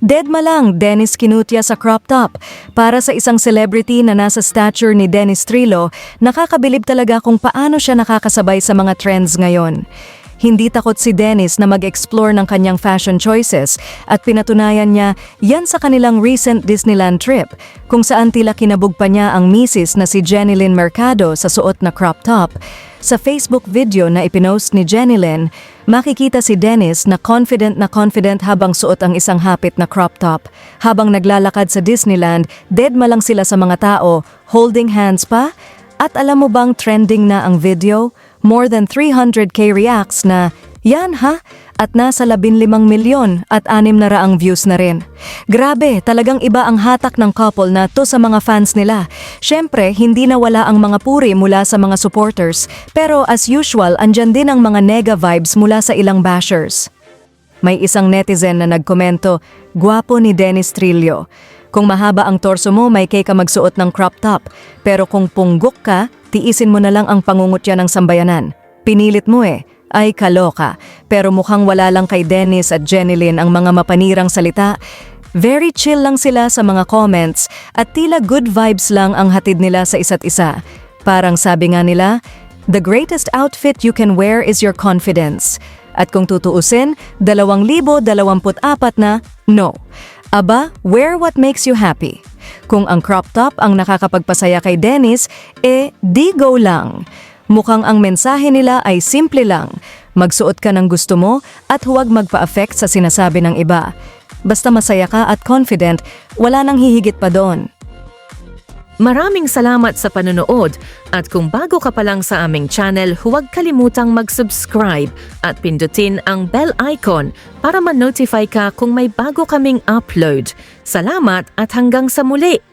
Deadma lang, Dennis Kinutia sa crop top. Para sa isang celebrity na nasa stature ni Dennis Trillo, nakakabilib talaga kung paano siya nakakasabay sa mga trends ngayon. Hindi takot si Dennis na mag-explore ng kanyang fashion choices at pinatunayan niya yan sa kanilang recent Disneyland trip kung saan tila kinabog pa niya ang misis na si Jenilyn Mercado sa suot na crop top. Sa Facebook video na ipinost ni Jenilyn, makikita si Dennis na confident na confident habang suot ang isang hapit na crop top. Habang naglalakad sa Disneyland, deadma lang sila sa mga tao, holding hands pa at alam mo bang trending na ang video? More than 300k reacts na, yan ha? At nasa 15 milyon at 6 na raang views na rin. Grabe, talagang iba ang hatak ng couple na to sa mga fans nila. Siyempre, hindi nawala ang mga puri mula sa mga supporters. Pero as usual, andyan din ang mga nega vibes mula sa ilang bashers. May isang netizen na nagkomento, Gwapo ni Dennis Trillo. Kung mahaba ang torso mo, may kay ka magsuot ng crop top. Pero kung punggok ka, tiisin mo na lang ang pangungutya ng sambayanan. Pinilit mo eh. Ay kaloka. Pero mukhang wala lang kay Dennis at Jenilyn ang mga mapanirang salita. Very chill lang sila sa mga comments at tila good vibes lang ang hatid nila sa isa't isa. Parang sabi nga nila, The greatest outfit you can wear is your confidence. At kung tutuusin, 2024 na no. Aba, wear what makes you happy. Kung ang crop top ang nakakapagpasaya kay Dennis, eh di go lang. Mukhang ang mensahe nila ay simple lang. Magsuot ka ng gusto mo at huwag magpa-affect sa sinasabi ng iba. Basta masaya ka at confident, wala nang hihigit pa doon. Maraming salamat sa panonood at kung bago ka pa lang sa aming channel, huwag kalimutang mag-subscribe at pindutin ang bell icon para ma-notify ka kung may bago kaming upload. Salamat at hanggang sa muli!